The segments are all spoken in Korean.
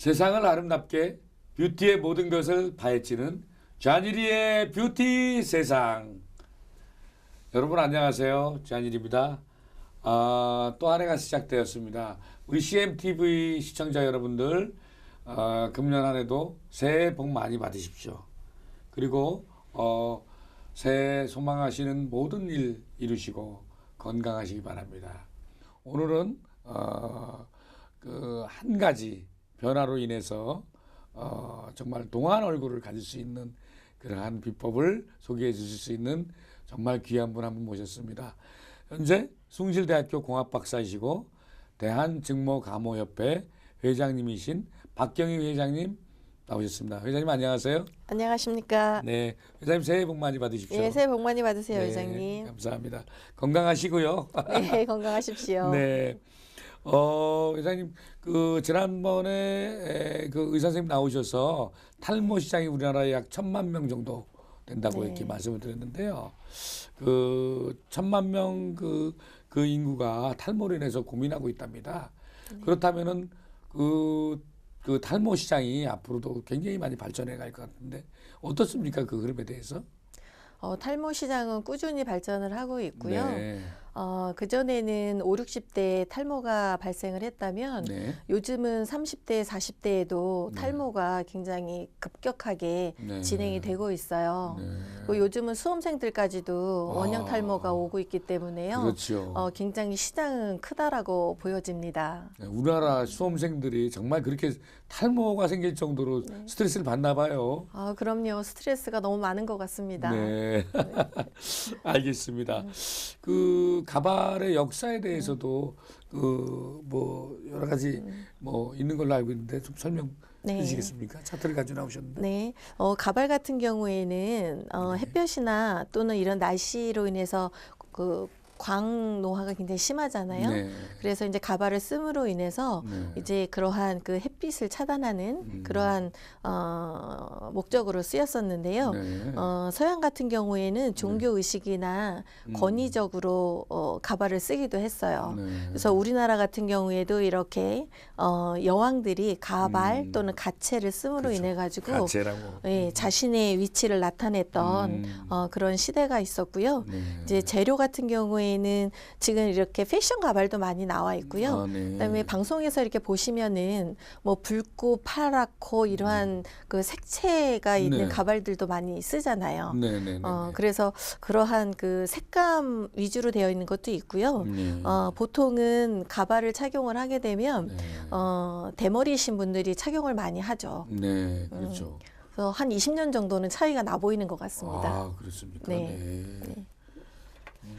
세상을 아름답게 뷰티의 모든 것을 파헤치는 잔일이의 뷰티 세상. 여러분 안녕하세요. 잔일입니다. 아, 또 한 해가 시작되었습니다. 우리 CMTV 시청자 여러분들 아, 금년 한 해도 새해 복 많이 받으십시오. 그리고 어, 새해 소망하시는 모든 일 이루시고 건강하시기 바랍니다. 오늘은 어, 그 한 가지 변화로 인해서 어, 정말 동안 얼굴을 가질 수 있는 그러한 비법을 소개해 주실 수 있는 정말 귀한 분 한 분 모셨습니다. 현재 숭실대학교 공학 박사이시고 대한증모감호협회 회장님이신 박경희 회장님 나오셨습니다. 회장님 안녕하세요. 안녕하십니까. 네, 회장님 새해 복 많이 받으십시오. 예, 새해 복 많이 받으세요, 네, 회장님. 감사합니다. 건강하시고요. 네, 건강하십시오. 네. 어, 회장님, 그, 지난번에 에, 그 의사 선생님 나오셔서 탈모 시장이 우리나라에 약 천만 명 정도 된다고 네. 이렇게 말씀을 드렸는데요. 그, 천만 명 그, 그 인구가 탈모로 인해서 고민하고 있답니다. 네. 그렇다면은 그, 그 탈모 시장이 앞으로도 굉장히 많이 발전해 갈 것 같은데 어떻습니까? 그 흐름에 대해서? 어, 탈모 시장은 꾸준히 발전을 하고 있고요. 네. 어, 그전에는 5, 60대에 탈모가 발생을 했다면 네. 요즘은 30대, 40대에도 네. 탈모가 굉장히 급격하게 네. 진행이 되고 있어요. 네. 그리고 요즘은 수험생들까지도 원형 아. 탈모가 오고 있기 때문에요. 그렇죠. 어, 굉장히 시장은 크다라고 보여집니다. 네, 우리나라 수험생들이 정말 그렇게 탈모가 생길 정도로 네. 스트레스를 받나 봐요. 아, 그럼요. 스트레스가 너무 많은 것 같습니다. 네. 알겠습니다. 그 가발의 역사에 대해서도 그 뭐 여러 가지 뭐 있는 걸로 알고 있는데 좀 설명해 네. 주시겠습니까? 차트를 가지고 나오셨는데. 네, 어, 가발 같은 경우에는 어, 네. 햇볕이나 또는 이런 날씨로 인해서 그 광노화가 굉장히 심하잖아요. 네. 그래서 이제 가발을 씀으로 인해서 네. 이제 그러한 그 햇빛을 차단하는 음. 그러한 어, 목적으로 쓰였었는데요. 네. 어, 서양 같은 경우에는 종교 의식이나 음. 권위적으로 어, 가발을 쓰기도 했어요. 네. 그래서 우리나라 같은 경우에도 이렇게 어, 여왕들이 가발 음. 또는 가채를 씀으로 그렇죠. 인해 가지고. 예, 자신의 위치를 나타냈던 음. 어, 그런 시대가 있었고요. 네. 이제 재료 같은 경우에 는 지금 이렇게 패션 가발도 많이 나와 있고요. 아, 네. 그다음에 방송에서 이렇게 보시면은 뭐 붉고 파랗고 이러한 그 색채가 있는 네. 가발들도 많이 쓰잖아요. 네, 네, 네. 어, 그래서 그러한 그 색감 위주로 되어 있는 것도 있고요. 네. 어, 보통은 가발을 착용을 하게 되면 네. 어, 대머리이신 분들이 착용을 많이 하죠. 네, 그렇죠. 그래서 한 20년 정도는 차이가 나 보이는 것 같습니다. 아, 그렇습니까? 네. 네.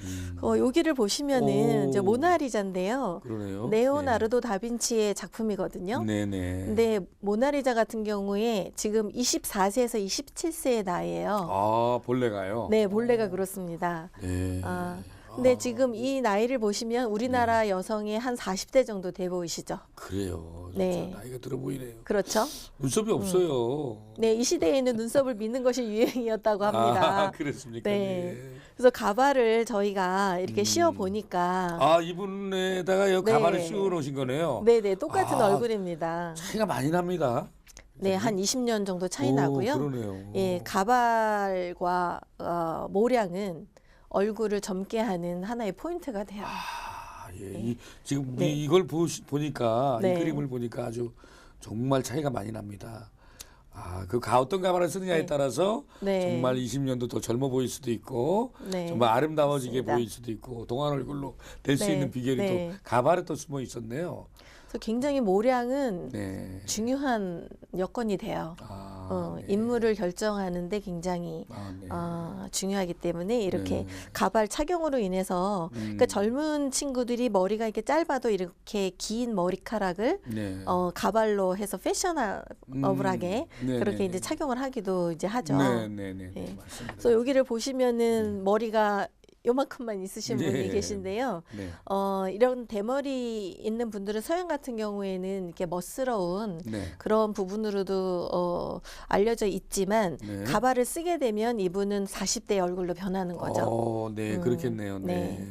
음, 어, 여기를 보시면은 오. 이제 모나리자인데요. 그러네요. 레오나르도 다빈치의 작품이거든요. 네, 네. 근데 모나리자 같은 경우에 지금 24세에서 27세의 나이예요. 아, 본래가요? 네, 본래가 그렇습니다. 네. 아, 근데 지금 이 나이를 보시면 우리나라 여성의 한 40대 정도 돼 보이시죠? 그래요. 네. 나이가 들어 보이네요. 그렇죠? 눈썹이 없어요. 네, 이 시대에는 눈썹을 믿는 것이 유행이었다고 합니다. 아, 그렇습니까? 네. 네. 그래서 가발을 저희가 이렇게 음. 씌워 보니까 아, 이분에다가 여기 네. 가발을 씌워 놓으신 거네요. 네, 네, 똑같은 아, 얼굴입니다. 차이가 많이 납니다. 네, 한 20년 정도 차이 오, 나고요. 그러네요. 예, 가발과 어, 모량은 얼굴을 젊게 하는 하나의 포인트가 돼요. 아, 예. 이, 지금 네. 이, 이걸 보시, 보니까 이 네. 그림을 보니까 아주 정말 차이가 많이 납니다. 아, 그 가, 어떤 가발을 쓰느냐에 네. 따라서 네. 정말 20년도 더 젊어 보일 수도 있고 네. 정말 아름다워지게 맞습니다. 보일 수도 있고 동안 얼굴로 될수 네, 있는 비결이 네. 또 가발에 또 숨어 있었네요. 그래서 굉장히 모량은 네. 중요한 여건이 돼요. 아, 어, 네. 인물을 결정하는데 굉장히 아, 네. 어, 중요하기 때문에 이렇게 네. 가발 착용으로 인해서 음. 그러니까 젊은 친구들이 머리가 이렇게 짧아도 이렇게 긴 머리카락을 네. 어, 가발로 해서 패셔너블하게 음, 네, 그렇게 네, 이제 네. 착용을 하기도 이제 하죠. 네, 네, 네, 네, 네. 맞습니다. 그래서 여기를 보시면은 머리가 요만큼만 있으신 분이 네. 계신데요. 네. 어, 이런 대머리 있는 분들은 서양 같은 경우에는 이렇게 멋스러운 네. 그런 부분으로도 어, 알려져 있지만 네. 가발을 쓰게 되면 이분은 40대 얼굴로 변하는 거죠. 어, 네, 음, 그렇겠네요. 네.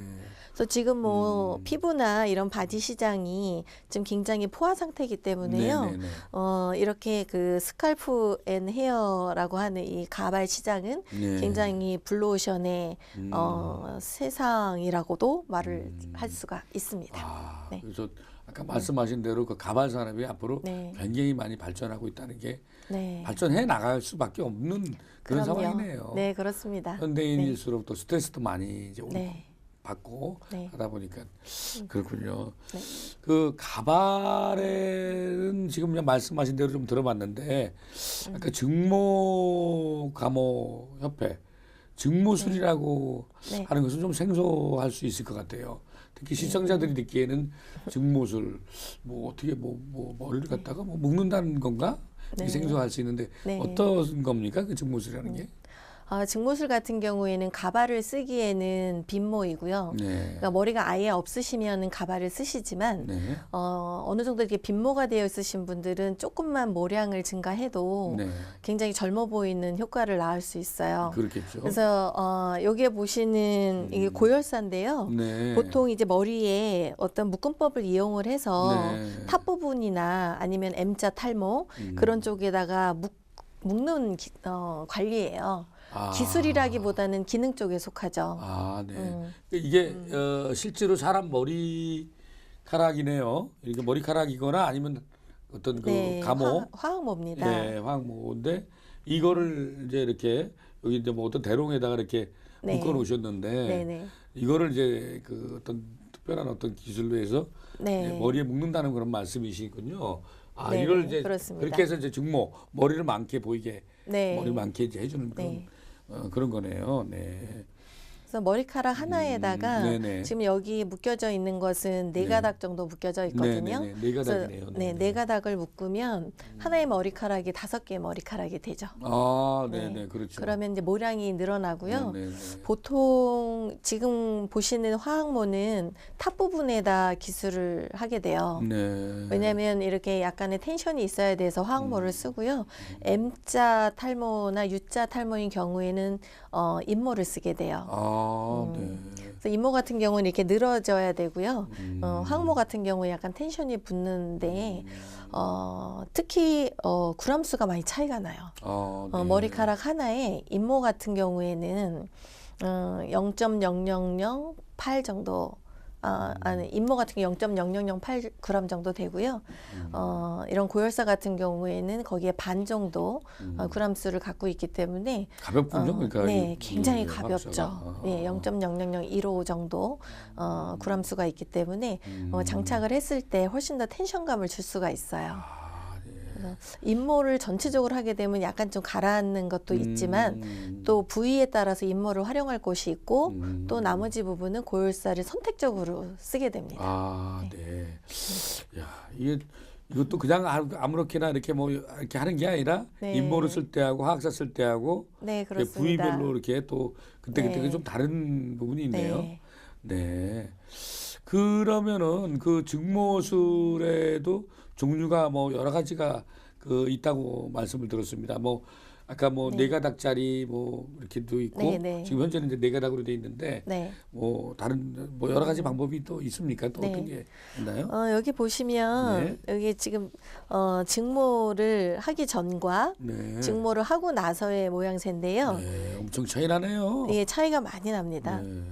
네. 또 지금 뭐 음. 피부나 이런 바디 시장이 지금 굉장히 포화 상태이기 때문에요. 네네네. 어, 이렇게 그 스칼프 앤 헤어라고 하는 이 가발 시장은 네. 굉장히 블루오션의 음. 어, 세상이라고도 말을 음. 할 수가 있습니다. 아, 네. 그래서 아까 말씀하신 대로 그 가발 산업이 앞으로 네. 굉장히 많이 발전하고 있다는 게 네. 발전해 나갈 수밖에 없는 그런 그럼요. 상황이네요. 네, 그렇습니다. 현대인일수록 또 스트레스도 많이 이제 오고 네. 받고 네. 하다 보니까 그렇군요. 네. 그 가발은 지금 그냥 말씀하신 대로 좀 들어봤는데 아까 증모 감호 협회 증모술이라고 네. 하는 것은 좀 생소할 수 있을 것 같아요. 특히 시청자들이 듣기에는 증모술 뭐 어떻게 뭐, 뭐 머리를 갖다가 뭐 묶는다는 건가? 네. 생소할 수 있는데 네. 어떤 겁니까 그 증모술이라는 게? 아, 증모술 같은 경우에는 가발을 쓰기에는 빈모이고요. 네. 그러니까 머리가 아예 없으시면 가발을 쓰시지만 네. 어, 어느 정도 이렇게 빈모가 되어 있으신 분들은 조금만 모량을 증가해도 네. 굉장히 젊어 보이는 효과를 낳을 수 있어요. 그렇겠죠. 그래서 어, 여기에 보시는 이게 음. 고열사인데요. 네. 보통 이제 머리에 어떤 묶음법을 이용을 해서 네. 탑 부분이나 아니면 M자 탈모 음. 그런 쪽에다가 묶, 묶는 기, 어, 관리예요. 아. 기술이라기보다는 기능 쪽에 속하죠. 아, 네. 음. 이게 어, 실제로 사람 머리카락이네요. 이게 머리카락이거나 아니면 어떤 그 네, 감호, 화, 화학모입니다. 네, 화학모인데 이거를 이제 이렇게 여기 이제 뭐 어떤 대롱에다가 이렇게 네. 묶어 놓으셨는데 네 네. 이거를 이제 그 어떤 특별한 어떤 기술로 해서 네. 이제 머리에 묶는다는 그런 말씀이시군요. 아, 네, 이걸 네, 이제 그렇습니다. 그렇게 해서 이제 증모 머리를 많게 보이게 네. 머리 많게 이제 해주는 그런 네. 어, 그런 거네요. 네. 그래서 머리카락 하나에다가 음, 네네. 지금 여기 묶여져 있는 것은 네 가닥 정도 묶여져 있거든요. 네네네. 네 가닥이네요. 네, 네네. 네 가닥을 묶으면 하나의 머리카락이 다섯 개의 머리카락이 되죠. 아, 네. 네네, 그렇죠. 그러면 이제 모량이 늘어나고요. 네네네. 보통 지금 보시는 화학모는 탑 부분에다 기술을 하게 돼요. 네. 왜냐하면 이렇게 약간의 텐션이 있어야 돼서 화학모를 음. 쓰고요. M자 탈모나 U자 탈모인 경우에는 어, 인모를 쓰게 돼요. 아, 음. 네. 그래서 인모 같은 경우는 이렇게 늘어져야 되고요. 음. 어, 항모 같은 경우에 약간 텐션이 붙는데 어, 특히 어, 구람수가 많이 차이가 나요. 아, 어, 네. 머리카락 하나에 인모 같은 경우에는 어, 0.0008 정도 아, 아니 인모 같은 경우 0.0008g 정도 되고요. 음. 어, 이런 고열사 같은 경우에는 거기에 반 정도 어, 그람 수를 갖고 있기 때문에 가볍군요. 어, 그러니까 네, 이- 굉장히 이 가볍죠. 화학사가. 네, 0.00015 정도 어, 구람수가 있기 때문에 어, 음. 장착을 했을 때 훨씬 더 텐션감을 줄 수가 있어요. 아, 네. 인모를 전체적으로 하게 되면 약간 좀 가라앉는 것도 있지만 음. 또 부위에 따라서 인모를 활용할 곳이 있고 음. 또 나머지 부분은 고열사를 선택적으로 쓰게 됩니다. 아, 네. 야, 이게 이것도 그냥 아- 아무렇게나 이렇게 뭐 이렇게 하는 게 아니라 네. 인모를 쓸 때하고 화학사 쓸 때하고 네. 부위별로 이렇게 또 그때 그때 네. 좀 다른 부분이 있네요. 네. 네. 그러면은 그 증모술에도 종류가 뭐 여러 가지가 그 있다고 말씀을 들었습니다. 뭐 아까 뭐 네. 네 가닥짜리 뭐 이렇게도 있고 네, 네. 지금 현재는 이제 네 가닥으로 돼 있는데 네. 뭐 다른 뭐 여러 가지 방법이 또 있습니까? 또 네. 어떤 게 있나요? 어, 여기 보시면 네. 여기 지금 어, 증모를 하기 전과 네. 증모를 하고 나서의 모양새인데요. 네, 엄청 차이 나네요. 이게 차이가 많이 납니다. 네.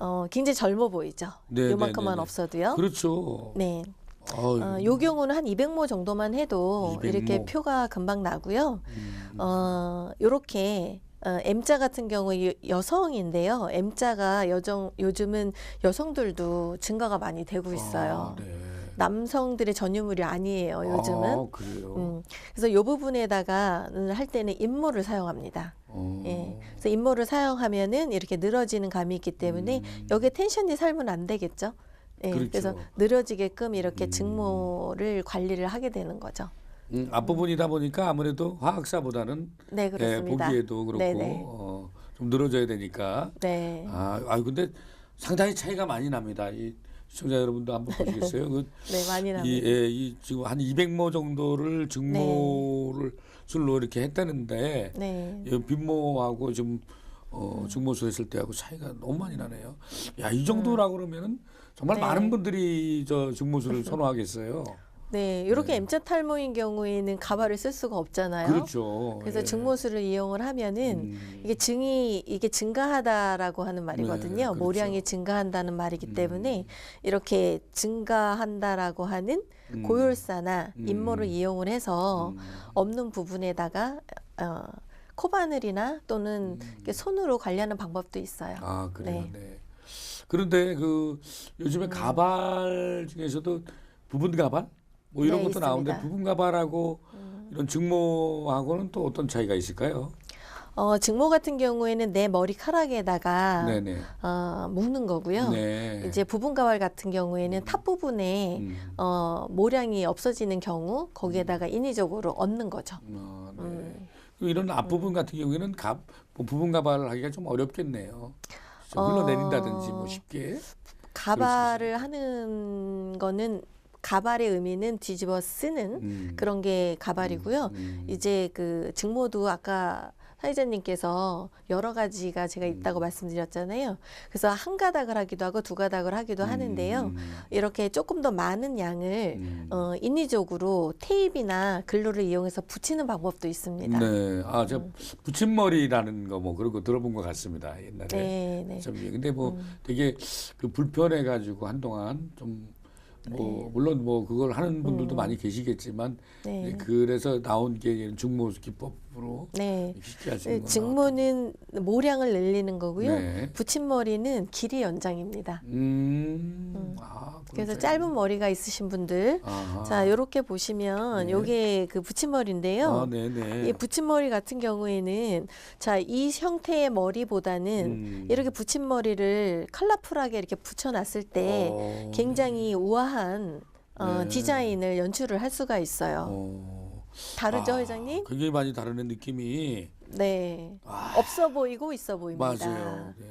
어, 굉장히 젊어 보이죠. 네, 요만큼만 네, 네. 없어도요. 그렇죠. 네. 어, 요 경우는 한 200모 정도만 해도 200모. 이렇게 표가 금방 나고요. 음, 어, 요렇게 어, M자 같은 경우 여- 여성인데요. M자가 여정 요즘은 여성들도 증가가 많이 되고 있어요. 아, 네. 남성들의 전유물이 아니에요. 요즘은. 아, 그래요. 음, 그래서 요 부분에다가 할 때는 인모를 사용합니다. 어. 예. 그래서 인모를 사용하면은 이렇게 늘어지는 감이 있기 때문에 여기에 텐션이 살면 안 되겠죠. 예, 음. 그렇죠. 그래서 늘어지게끔 이렇게 음. 증모를 관리를 하게 되는 거죠. 음, 앞부분이다 보니까 아무래도 화학사보다는 네, 예, 그렇습니다. 보기에도 그렇고 네네. 어, 좀 늘어져야 되니까. 네. 아, 아 근데 상당히 차이가 많이 납니다. 이 시청자 여러분도 한번 보시겠어요? 그, 네, 많이 이, 납니다. 예, 이 지금 한 200모 정도를 증모를 술로 이렇게 했다는데 네. 이 빈모하고 좀 어, 증모수 했을 때하고 차이가 너무 많이 나네요. 야, 이 정도라 그러면은 정말 네. 많은 분들이 저 증모수를 선호하겠어요. 네, 이렇게 네. M자 탈모인 경우에는 가발을 쓸 수가 없잖아요. 그렇죠. 그래서 예. 증모술을 이용을 하면은 음. 이게 증이 이게 증가하다라고 하는 말이거든요. 네, 그렇죠. 모량이 증가한다는 말이기 음. 때문에 이렇게 증가한다라고 하는 음. 고열사나 음. 인모를 이용을 해서 음. 없는 부분에다가 어, 코바늘이나 또는 이렇게 손으로 관리하는 방법도 있어요. 음. 아 그래요. 네. 네. 그런데 그 요즘에 가발 중에서도 부분 가발 뭐 이런 네, 것도 나오는데 있습니다. 부분 가발하고 이런 증모하고는 또 어떤 차이가 있을까요? 어, 증모 같은 경우에는 내 머리카락에다가 네네. 어, 묶는 거고요. 네. 이제 부분 가발 같은 경우에는 탑 부분에 음. 어, 모량이 없어지는 경우 거기에다가 인위적으로 얹는 거죠. 어, 네. 음. 이런 앞부분 같은 경우에는 가, 뭐 부분 가발을 하기가 좀 어렵겠네요. 좀 흘러내린다든지 뭐 어, 쉽게. 가발을 하는 거는 가발의 의미는 뒤집어 쓰는 음. 그런 게 가발이고요. 음. 이제 그 증모도 아까 사회자님께서 여러 가지가 제가 음. 있다고 말씀드렸잖아요. 그래서 한 가닥을 하기도 하고 두 가닥을 하기도 하는데요. 음. 이렇게 조금 더 많은 양을 음. 어, 인위적으로 테이프나 글루를 이용해서 붙이는 방법도 있습니다. 네. 아, 저 붙임머리라는 거 뭐 그런 거 들어본 것 같습니다. 옛날에. 네, 네. 참, 근데 뭐 음. 되게 그 불편해 가지고 한동안 좀뭐 물론 뭐 그걸 하는 분들도 네. 음. 많이 계시겠지만 네. 예, 그래서 나온 게 증모 기법 으로 네. 쉽게 할수 네, 증모는 모량을 늘리는 거고요. 네. 붙임머리는 길이 연장입니다. 음. 아, 그래서. 짧은 머리가 있으신 분들 아하. 자, 이렇게 보시면 네. 요게 그 붙임머리인데요. 아, 네, 네. 이 붙임머리 같은 경우에는 자, 이 형태의 머리보다는 음. 이렇게 붙임머리를 컬러풀하게 이렇게 붙여놨을 때 어, 굉장히 우아한 어, 네. 디자인을 연출을 할 수가 있어요. 어. 다르죠, 아, 회장님? 굉장히 많이 다르는 느낌이 네. 아, 없어 보이고 있어 보입니다. 맞아요. 네.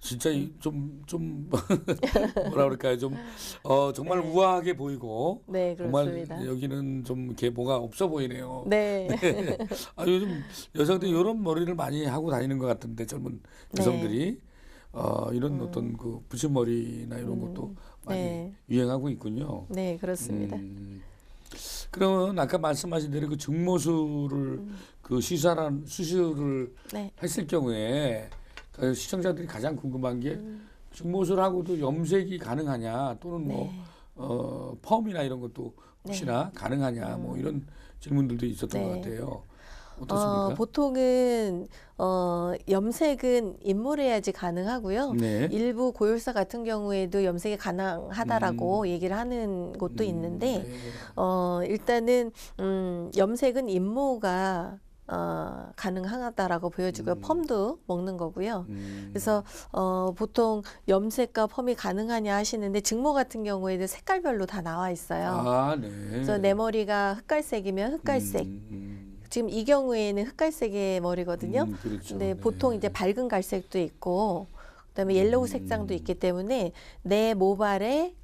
진짜 좀좀 좀 뭐라 그럴까요? 좀 어, 정말 네. 우아하게 보이고 네, 정말 그렇습니다. 여기는 좀 뭐가 없어 보이네요. 네. 아, 요즘 여성들이 이런 머리를 많이 하고 다니는 것 같은데 젊은 네. 여성들이 어, 이런 어떤 그 붙임머리나 이런 것도 많이 네. 유행하고 있군요. 네, 그렇습니다. 음, 그러면 아까 말씀하신 대로 그 증모술을 그 시술한 수술을 네. 했을 경우에 그 시청자들이 가장 궁금한 게 음. 증모술하고도 염색이 가능하냐 또는 뭐 네. 어, 펌이나 이런 것도 혹시나 가능하냐 뭐 이런 질문들도 있었던 네. 것 같아요. 어떻습니까? 어, 보통은 어, 염색은 인물해야지 가능하고요. 네. 일부 고열사 같은 경우에도 염색이 가능하다라고 얘기를 하는 곳도 있는데 네. 어, 일단은 음, 염색은 인모가 어, 가능하다라고 보여지고요. 음. 펌도 먹는 거고요. 음, 그래서 어, 보통 염색과 펌이 가능하냐 하시는데 증모 같은 경우에도 색깔별로 다 나와 있어요. 아, 네. 그래서 내 머리가 흑갈색이면 흑갈색. 음, 음, 지금 이 경우에는 흑갈색의 머리거든요. 음, 그렇죠. 근데 네. 보통 이제 밝은 갈색도 있고 그다음에 옐로우 색상도 있기 때문에 내 모발의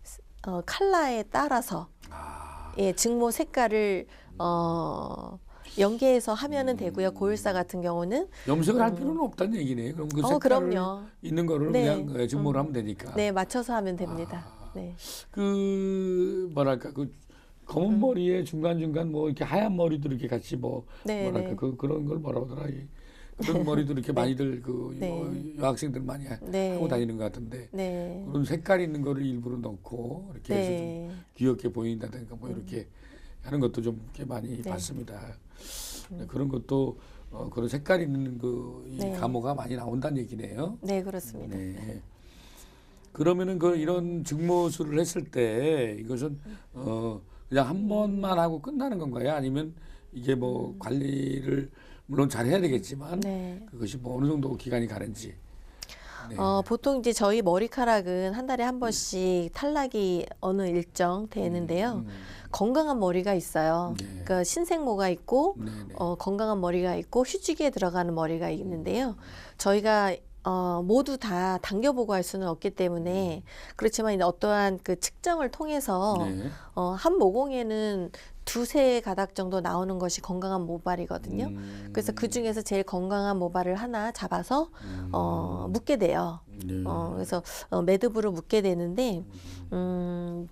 어, 컬러에 따라서 아, 예, 증모 색깔을 어, 연계해서 하면은 음. 되고요. 고열사 같은 경우는 염색을 할 필요는 없다는 얘기네. 그럼 그 어, 색깔 그럼요. 있는 거를 네. 그냥 어, 증모를 하면 되니까. 네 맞춰서 하면 됩니다. 아. 네. 그 뭐랄까 그 검은 머리에 중간 중간 뭐 이렇게 하얀 머리도 이렇게 같이 뭐 음. 네, 뭐랄까 네. 그 그런 걸 뭐라 그러더라 이 그런 머리도 이렇게 많이들 그 네. 뭐 여학생들 많이 하- 네. 하고 다니는 것 같은데 네. 그런 색깔 있는 거를 일부러 넣고 이렇게 해서 좀 네. 귀엽게 보인다든가 뭐 이렇게 하는 것도 좀 이렇게 많이 네. 봤습니다. 그런 것도 어, 그런 색깔 있는 그이 네. 감호가 많이 나온다는 얘기네요. 네 그렇습니다. 네. 그러면은 그 이런 증모술을 했을 때 이것은 어 그냥 한 번만 하고 끝나는 건가요? 아니면 이게 뭐 관리를 물론 잘 해야 되겠지만 네. 그것이 뭐 어느 정도 기간이 가는지. 네. 어, 보통 이제 저희 머리카락은 한 달에 한 번씩 탈락이 어느 일정 되는데요. 음, 건강한 머리가 있어요. 네. 그러니까 신생모가 있고 네, 네. 어, 건강한 머리가 있고 휴지기에 들어가는 머리가 있는데요. 저희가 어, 모두 다 당겨보고 할 수는 없기 때문에 그렇지만 이제 어떠한 그 측정을 통해서 네. 어, 한 모공에는 두세 가닥 정도 나오는 것이 건강한 모발이거든요. 음. 그래서 그 중에서 제일 건강한 모발을 하나 잡아서 음. 어, 묶게 돼요. 네. 어, 그래서 어, 매듭으로 묶게 되는데 음,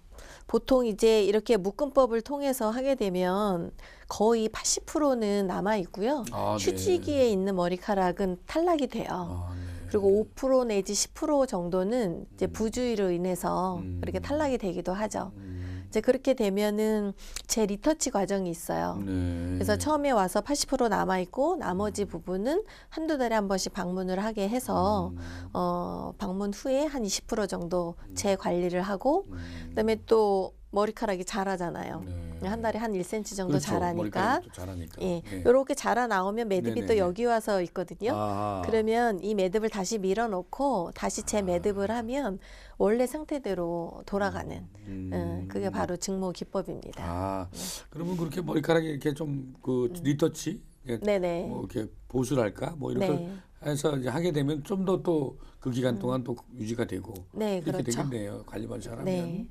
보통 이제 이렇게 묶음법을 통해서 하게 되면 거의 80%는 남아 있고요. 아, 네. 휴지기에 있는 머리카락은 탈락이 돼요. 아, 네. 그리고 5% 내지 10% 정도는 이제 부주의로 인해서 음. 이렇게 탈락이 되기도 하죠. 음. 이제 그렇게 되면은 제 리터치 과정이 있어요. 네. 그래서 처음에 와서 80% 남아 있고 나머지 부분은 한두 달에 한 번씩 방문을 하게 해서 음. 어, 방문 후에 한 20% 정도 재관리를 하고 음. 그다음에 또 머리카락이 자라잖아요. 네. 한 달에 한 1cm 정도 그렇죠. 자라니까 자라니까. 예, 네. 요렇게 자라 나오면 매듭이 네네네. 또 여기 와서 있거든요. 아하. 그러면 이 매듭을 다시 밀어 놓고 다시 재 매듭을 하면 원래 상태대로 돌아가는 음. 음, 그게 바로 증모 기법입니다. 아 그러면 그렇게 머리카락이 이렇게 좀그 리터치 이렇게 음. 네네. 뭐 이렇게 보수를 할까 뭐 이렇게 네. 해서 이제 하게 되면 좀 더 또 그 기간 동안 또 유지가 되고 네, 이렇게 그렇죠. 되겠네요 관리만 잘하면. 네.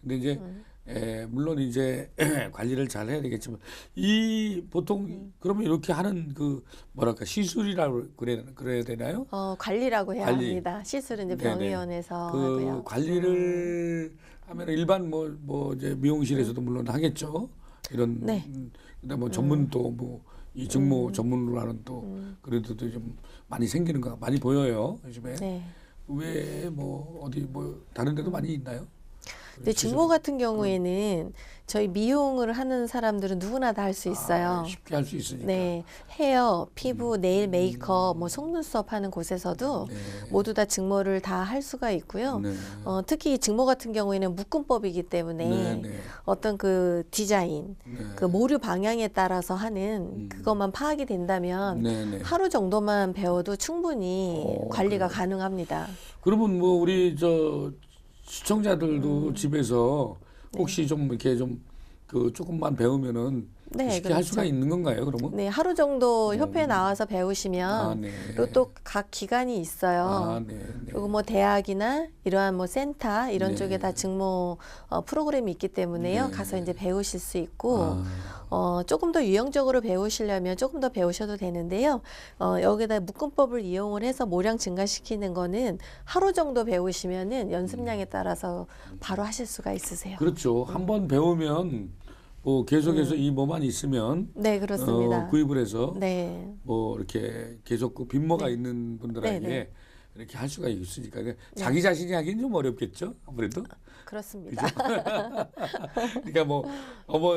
음. 근데 이제 에, 물론 이제 관리를 잘 해야 되겠지만 이 보통 음. 그러면 이렇게 하는 그 뭐랄까 시술이라고 그래 그래야 되나요? 어, 관리라고 해야 관리. 합니다. 시술은 이제. 병의원에서 그 하고요. 관리를 하면 일반 뭐뭐 이제 미용실에서도 물론 하겠죠. 이런 네. 음, 그다음 뭐 전문 또뭐이 증모 전문으로 하는 또 그래도 또좀 많이 생기는 거 많이 보여요 요즘에 네. 왜뭐 어디 뭐 다른 데도 많이 있나요? 근데 증모 같은 경우에는 저희 미용을 하는 사람들은 누구나 다 할 수 있어요. 아, 쉽게 할 수 있으니까. 네, 헤어, 피부, 네일, 메이크업, 뭐 속눈썹 하는 곳에서도 네. 모두 다 증모를 다 할 수가 있고요. 네. 어, 특히 증모 같은 경우에는 묶음법이기 때문에 네, 네. 어떤 그 디자인, 네. 그 모류 방향에 따라서 하는 그것만 파악이 된다면 네, 네. 하루 정도만 배워도 충분히 어, 관리가 가능합니다. 그러면 뭐 우리 저 시청자들도 음. 집에서 혹시 좀 이렇게 좀 그 조금만 배우면은 네, 쉽게 할 그렇죠. 수가 있는 건가요? 그러면? 네, 하루 정도 협회에 나와서 배우시면 아, 네. 그리고 또 각 기관이 있어요. 아, 네. 네. 그리고 뭐 대학이나 이러한 뭐 센터 이런 네. 쪽에 다 증모 어, 프로그램이 있기 때문에요. 네. 가서 이제 배우실 수 있고 아, 어, 조금 더 유형적으로 배우시려면 조금 더 배우셔도 되는데요. 어, 여기다 묶음법을 이용을 해서 모량 증가시키는 거는 하루 정도 배우시면은 연습량에 따라서 바로 하실 수가 있으세요. 그렇죠. 한 번 배우면 뭐 계속해서 이 뭐만 있으면 네, 음. 그렇습니다. 어, 구입을 해서 네. 뭐 이렇게 계속 그 빈모가 있는 분들에게 네, 네. 이렇게 할 수가 있으니까 자기 자신이 하기는 좀 어렵겠죠. 아무래도. 그렇습니다. 그러니까 뭐 어머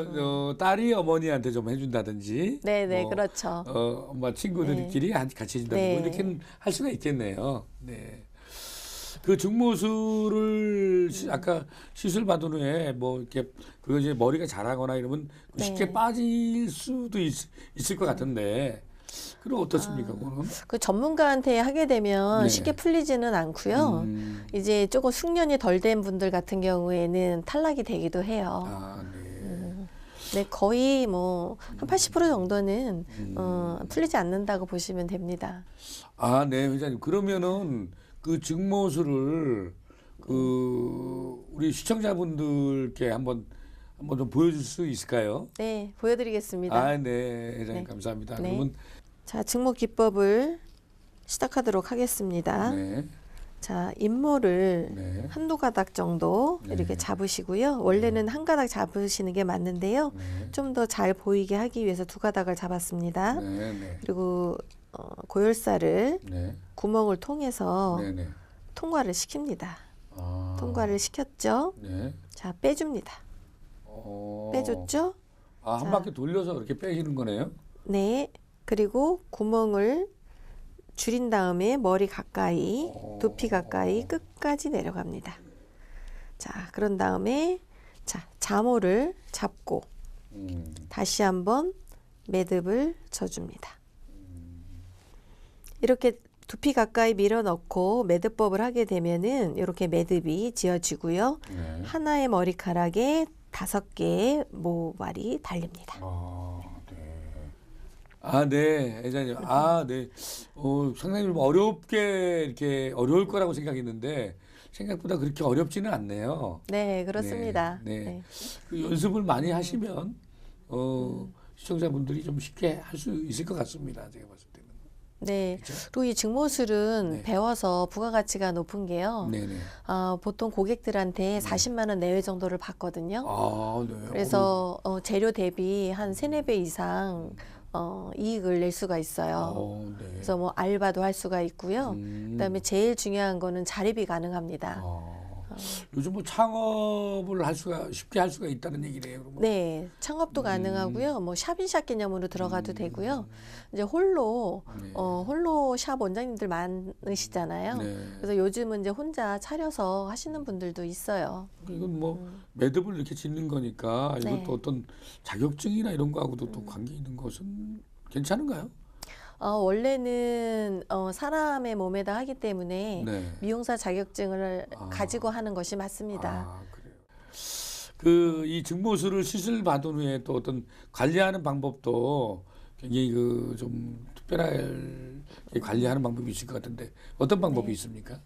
어, 딸이 어머니한테 좀 해준다든지. 네, 네, 뭐, 그렇죠. 어, 엄마 친구들끼리 한- 같이 해준다든지 네. 뭐 이렇게 할 수가 있겠네요. 네. 그 증모술을 시- 아까 시술 받은 후에 뭐 이렇게 그거 이제 머리가 자라거나 이러면 쉽게 네. 빠질 수도 있, 있을 것 같은데 그럼 어떻습니까? 그거는? 그 전문가한테 하게 되면 네. 쉽게 풀리지는 않고요. 음, 이제 조금 숙련이 덜 된 분들 같은 경우에는 탈락이 되기도 해요. 아, 네. 네, 거의 뭐 한 80% 정도는 음. 어, 풀리지 않는다고 보시면 됩니다. 아, 네, 회장님. 그러면은 그 증모술을 그 우리 시청자분들께 한번 한번 좀 보여줄 수 있을까요? 네, 보여드리겠습니다. 아, 네, 회장님 네. 감사합니다. 네. 그러면 자, 증모 기법을 시작하도록 하겠습니다. 네, 자, 잇모를 네, 한두 가닥 정도 네. 이렇게 잡으시고요. 원래는 한 가닥 잡으시는 게 맞는데요. 네, 좀더 잘 보이게 하기 위해서 두 가닥을 잡았습니다. 네, 네, 그리고 어, 네, 구멍을 통해서 네, 네. 통과를 시킵니다. 아, 통과를 시켰죠. 네. 자, 빼줍니다. 어, 빼줬죠? 아, 한 자. 바퀴 돌려서 그렇게 빼시는 거네요. 네. 그리고 구멍을 줄인 다음에 머리 가까이, 어. 두피 가까이 끝까지 내려갑니다. 자, 그런 다음에 자, 자모를 잡고 음, 다시 한번 매듭을 져줍니다. 이렇게 두피 가까이 밀어 넣고 매듭법을 하게 되면은 이렇게 매듭이 지어지고요. 네. 하나의 머리카락에 다섯 개의 모발이 달립니다. 아, 네. 아, 네, 회장님. 아, 네. 어, 상당히 좀 어렵게 이렇게 어려울 거라고 생각했는데 생각보다 그렇게 어렵지는 않네요. 네, 그렇습니다. 네, 네. 네. 그 연습을 많이 하시면 어, 음. 시청자분들이 좀 쉽게 할 수 있을 것 같습니다. 제가 봤을 때는. 네. 그렇죠? 그리고 이 증모술은 네. 배워서 부가가치가 높은 게요. 네, 네. 아, 보통 고객들한테 40만 원 내외 정도를 받거든요. 아, 네. 그래서 어, 재료 대비 한 세네 배 이상 어, 이익을 낼 수가 있어요. 어, 네. 그래서 뭐 알바도 할 수가 있고요. 음. 그다음에 제일 중요한 거는 자립이 가능합니다. 아, 요즘 뭐 창업을 할 수가 쉽게 할 수가 있다는 얘기네요. 그러면. 네, 창업도 음. 가능하고요. 뭐 샵인샵 개념으로 들어가도 되고요. 이제 홀로 네. 어, 홀로 샵 원장님들 많으시잖아요. 네. 그래서 요즘은 이제 혼자 차려서 하시는 분들도 있어요. 이건 뭐 매듭을 이렇게 짓는 거니까 이것도 네. 어떤 자격증이나 이런 거하고도 또 관계 있는 것은 괜찮은가요? 어, 원래는 어, 사람의 몸에다 하기 때문에 네. 미용사 자격증을 아. 가지고 하는 것이 맞습니다. 아, 그래요. 그 이 증모술을 시술 받은 후에 또 어떤 관리하는 방법도 굉장히 그 좀 특별하게 관리하는 방법이 있을 것 같은데 어떤 방법이 네. 있습니까?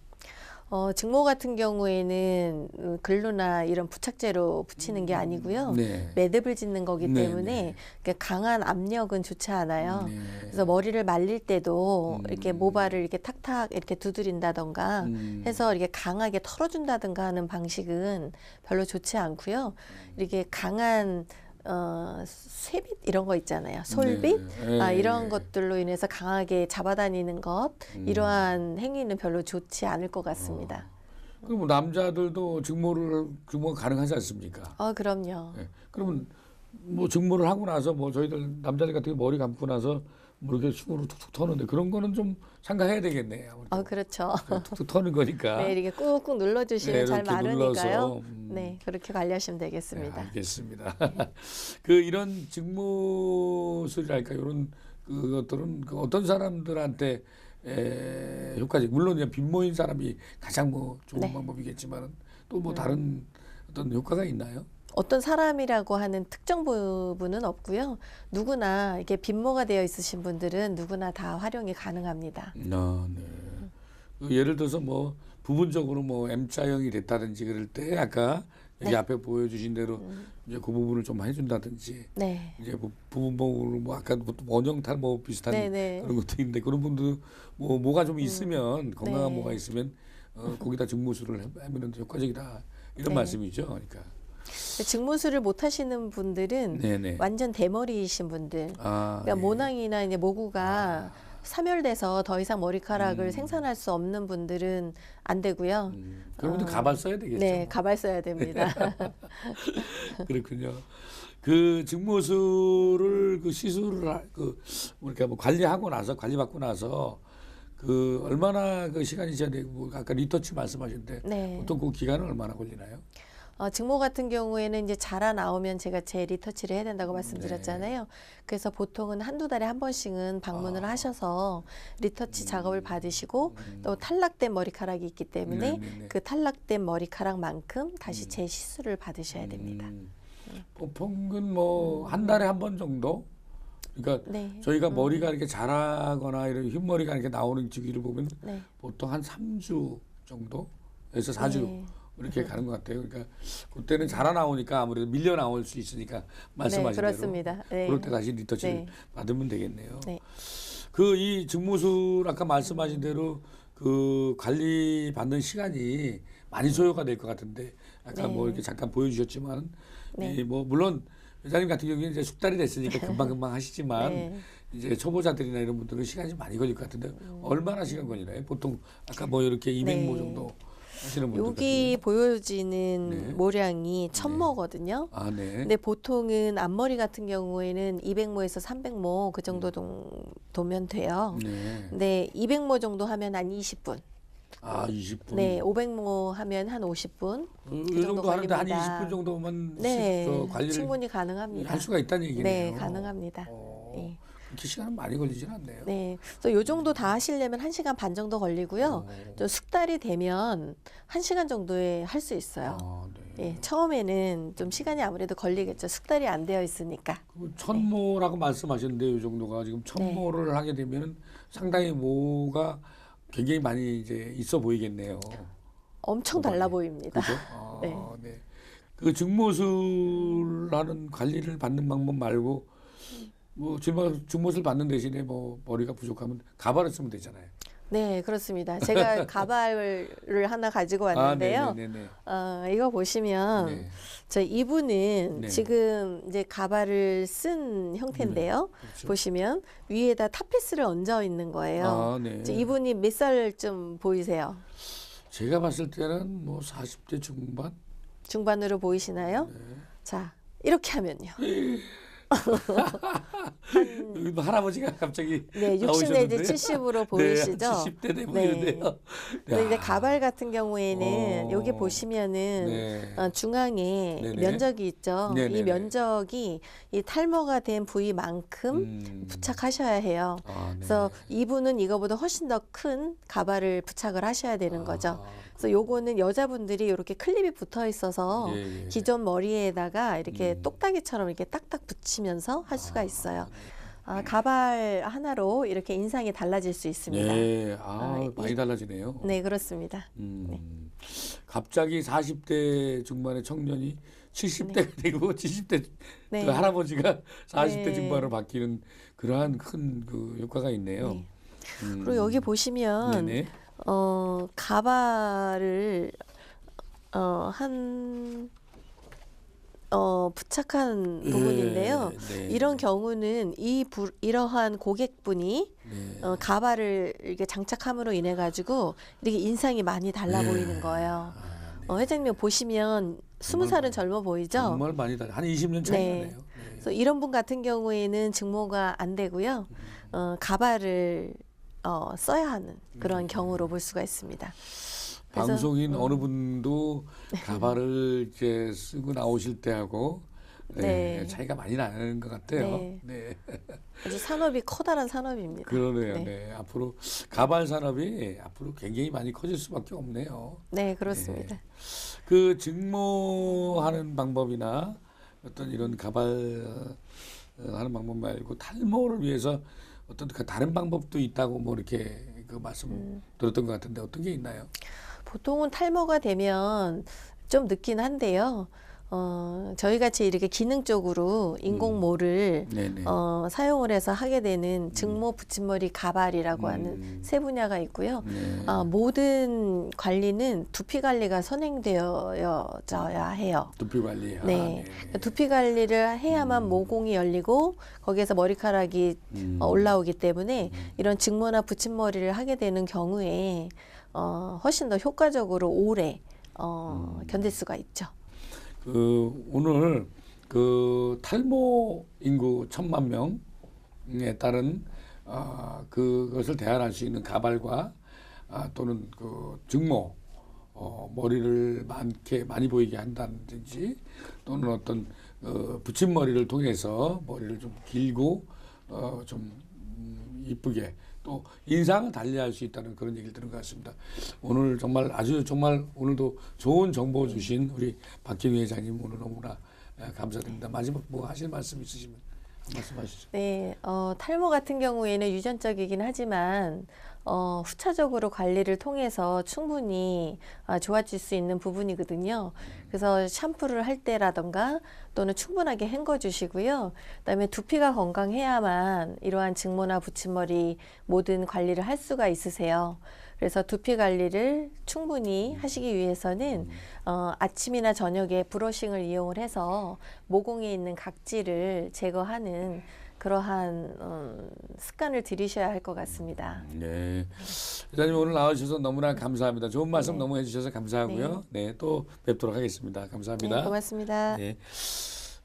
어, 증모 같은 경우에는 음, 글루나 이런 부착제로 붙이는 게 아니고요. 네. 매듭을 짓는 거기 네, 때문에 네. 이렇게 강한 압력은 좋지 않아요. 네. 그래서 머리를 말릴 때도 이렇게 음. 모발을 이렇게 탁탁 이렇게 두드린다던가 음. 해서 이렇게 강하게 털어준다든가 하는 방식은 별로 좋지 않고요. 이렇게 강한 어, 쇠빗 이런 거 있잖아요. 솔빗 네. 아, 네. 이런 것들로 인해서 강하게 잡아다니는 것 음. 이러한 행위는 별로 좋지 않을 것 같습니다. 그럼 뭐 남자들도 증모를 증모가 가능하지 않습니까? 어, 그럼요. 예. 그러면 뭐 증모를 하고 나서 뭐 저희들 남자들 같은 머리 감고 나서 뭐 이렇게 숭으로 툭툭 터는데 그런 거는 좀 상가해야 되겠네. 아무래도 어, 그렇죠. 툭툭 터는 거니까. 네, 이렇게 꾹꾹 눌러주시면 네, 잘 마르니까요. 음. 네, 그렇게 관리하시면 네, 되겠습니다. 알겠습니다. 그 이런 증모술이랄까 이런 그것들은 그 어떤 사람들한테 에, 효과적 물론 그냥 빈모인 사람이 가장 뭐 좋은 네. 방법이겠지만은 또뭐 음. 다른 어떤 효과가 있나요? 어떤 사람이라고 하는 특정 부분은 없고요. 누구나 이렇게 빈모가 되어 있으신 분들은 누구나 다 활용이 가능합니다. 아, 네. 그 예를 들어서 뭐 부분적으로 뭐 M자형이 됐다든지 그럴 때 아까 여기 네. 앞에 보여주신 대로 음. 이제 그 부분을 좀 해준다든지 네. 이제 뭐 부분적으로 뭐 아까 뭐 원형탈 뭐 비슷한 네, 네. 그런 것도 있는데 그런 분들 뭐 뭐가 좀 있으면 건강한 네. 뭐가 있으면 어, 거기다 증모술을 해- 하면 효과적이다 이런 네. 말씀이죠. 그러니까 증모술을 못 하시는 분들은 네네. 완전 대머리이신 분들. 아, 그러니까 예. 모낭이나 이제 모구가 사멸돼서 더 이상 머리카락을 음. 생산할 수 없는 분들은 안 되고요. 음, 그러면 어, 가발 써야 되겠죠. 네, 가발 써야 됩니다. 그렇군요. 그 증모술을 그 시술을 하- 그 뭐랄까 뭐 관리하고 나서 관리받고 나서 그 얼마나 그 시간이 지야 되고 뭐 아까 리터치 말씀하셨는데 네. 보통 그 기간은 얼마나 걸리나요? 어, 증모 같은 경우에는 이제 자라 나오면 제가 제 리터치를 해야 된다고 말씀드렸잖아요. 네. 그래서 보통은 한두 달에 한 번씩은 방문을 아. 하셔서 리터치 작업을 받으시고 음. 또 탈락된 머리카락이 있기 때문에 네, 네, 네. 그 탈락된 머리카락만큼 다시 재시술을 받으셔야 됩니다. 음, 보통은 뭐 한 달에 한 번 정도. 그러니까 네. 저희가 머리가 이렇게 자라거나 이런 흰머리가 이렇게 나오는 주기를 보면 네. 보통 한 3주 정도에서 4주 네. 이렇게 가는 것 같아요. 그러니까 그때는 자라 나오니까 아무래도 밀려 나올 수 있으니까 네, 말씀하신 대로 그렇습니다. 네. 그럴 때 다시 리터치를 네. 받으면 되겠네요. 네. 그이 증모술 아까 말씀하신 대로 그 관리 받는 시간이 많이 소요가 될 것 같은데 아까 네. 뭐 이렇게 잠깐 보여주셨지만 네. 이뭐 물론 회장님 같은 경우에는 이제 숙달이 됐으니까 금방 금방 하시지만 네. 이제 초보자들이나 이런 분들은 시간이 좀 많이 걸릴 것 같은데 얼마나 시간 걸리나요? 보통 아까 뭐 이렇게 200모 네. 정도 여기 보여지는 네. 모량이 천모거든요. 같은 경우. 아 네. 근데 보통은 앞머리 같은 경우에는 200모에서 300모 그 정도 동, 도면 돼요. 네. 근데 200모 정도 하면 한 20분. 아 20분. 네, 500모 하면 한 50분. 어, 이그 정도 정도 하는데 한 걸립니다. 20분 정도만 네, 관리를 충분히 가능합니다. 할 수가 있다는 얘기네요. 네, 가능합니다. 어, 네. 그렇게 시간은 많이 걸리진 않네요. 네. 그래서 요 정도 다 하시려면 1시간 반 정도 걸리고요. 어. 저 숙달이 되면 1시간 정도에 할 수 있어요. 아, 네. 예, 처음에는 좀 시간이 아무래도 걸리겠죠. 숙달이 안 되어 있으니까. 그 천모라고 말씀하셨는데 이 정도가 네. 지금 천모를 하게 되면 상당히 모가 굉장히 많이 이제 있어 보이겠네요. 엄청 달라 보입니다. 그죠? 아, 네. 네. 그 증모술하는 관리를 받는 방법 말고 뭐 증모, 증모술 받는 대신에 뭐 머리가 부족하면 가발을 쓰면 되잖아요. 네, 그렇습니다. 제가 가발을 하나 가지고 왔는데요. 아. 어, 이거 보시면 네. 저 이분은 네. 지금 이제 가발을 쓴 형태인데요. 그렇죠. 보시면 위에다 타피스를 얹어 있는 거예요. 아, 네. 이분이 몇 살쯤 보이세요? 제가 봤을 때는 뭐 40대 중반? 중반으로 보이시나요? 네. 자, 이렇게 하면요. 뭐 할아버지가 갑자기 네, 60 나오셨는데? 내지 70으로 보이시죠? 네, 70대 돼 보이는데요. 근데 이제 야. 가발 같은 경우에는 어. 여기 보시면은 네. 어, 중앙에 네네. 면적이 있죠. 네네네. 이 면적이 이 탈모가 된 부위만큼 음. 부착하셔야 해요. 아, 네. 그래서 이분은 이거보다 훨씬 더 큰 가발을 부착을 하셔야 되는 거죠. 아, 그래서 요거는 여자분들이 이렇게 클립이 붙어 있어서 예, 예. 기존 머리에다가 이렇게 음. 똑딱이처럼 이렇게 딱딱 붙이면서 할 수가 아, 있어요. 아, 가발 하나로 이렇게 인상이 달라질 수 있습니다. 네, 아, 아, 이- 많이 달라지네요. 네, 그렇습니다. 음, 갑자기 40대 중반의 청년이 70대가 되고 70대 네. 그 할아버지가 40대 네. 중반으로 바뀌는 그러한 큰 그 효과가 있네요. 네. 음. 그리고 여기 보시면 네네. 어, 가발을 어, 한 어, 부착한 부분인데요. 네, 네. 이런 경우는 이 부, 이러한 고객분이 네. 어, 가발을 이렇게 장착함으로 인해 가지고 이렇게 인상이 많이 달라 네. 보이는 거예요. 아, 네. 어, 회장님 보시면 스무 살은 젊어 보이죠? 정말 많이 달라. 한 20년 차이 네. 네. 그래서 이런 분 같은 경우에는 증모가 안 되고요. 어, 가발을 어, 써야 하는 그런 음. 경우로 볼 수가 있습니다. 방송인 어느 분도 가발을 이제 쓰고 나오실 때하고 네, 네. 차이가 많이 나는 것 같아요. 네. 네. 아주 산업이 커다란 산업입니다. 그러네요. 네. 네. 앞으로 가발 산업이 앞으로 굉장히 많이 커질 수밖에 없네요. 네, 그렇습니다. 그 증모하는 방법이나 어떤 이런 가발 어, 하는 방법 말고 탈모를 위해서 어떤 그 다른 방법도 있다고 뭐 이렇게 그 말씀 음. 들었던 것 같은데 어떤 게 있나요? 보통은 탈모가 되면 좀 늦긴 한데요. 어, 저희 같이 이렇게 기능적으로 인공모를 네네. 어, 사용을 해서 하게 되는 증모 붙임머리 가발이라고 하는 음. 세 분야가 있고요. 네. 아, 모든 관리는 두피 관리가 선행되어져야 해요. 두피 관리. 아, 네. 네. 두피 관리를 해야만 음. 모공이 열리고 거기에서 머리카락이 음. 어, 올라오기 때문에 이런 증모나 붙임머리를 하게 되는 경우에 어, 훨씬 더 효과적으로 오래 어, 음. 견딜 수가 있죠. 그 오늘 그 탈모 인구 천만 명에 따른 아 그것을 대안할 수 있는 가발과 아, 또는 그 증모 어, 머리를 많게 많이 보이게 한다든지 또는 어떤 어, 붙임머리를 통해서 머리를 좀 길고 어, 좀 음, 이쁘게 또 인상을 달리할 수 있다는 그런 얘기를 들은 것 같습니다. 오늘 정말 아주 정말 오늘도 좋은 정보 주신 우리 박경희 회장님 오늘 너무나 예, 감사드립니다. 마지막 뭐 하실 말씀 있으시면 한 말씀하시죠. 네, 어, 탈모 같은 경우에는 유전적이긴 하지만 어, 후차적으로 관리를 통해서 충분히 아, 좋아질 수 있는 부분이거든요. 그래서 샴푸를 할 때라던가 또는 충분하게 헹궈 주시고요. 그다음에 두피가 건강해야만 이러한 증모나 붙임머리 모든 관리를 할 수가 있으세요. 그래서 두피 관리를 충분히 하시기 위해서는 어, 아침이나 저녁에 브러싱을 이용을 해서 모공에 있는 각질을 제거하는 그러한 음, 습관을 들이셔야 할 것 같습니다. 네. 회장님 오늘 나와주셔서 너무나 감사합니다. 좋은 말씀 네. 너무 해주셔서 감사하고요. 네. 또 뵙도록 하겠습니다. 네, 감사합니다. 고맙습니다. 네.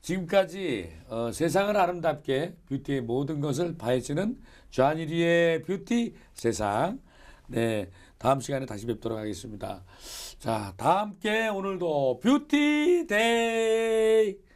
지금까지 어, 세상을 아름답게 뷰티의 모든 것을 파헤치는 좌니리의 뷰티 세상. 네, 다음 시간에 다시 뵙도록 하겠습니다. 자, 다 함께 오늘도 뷰티 데이.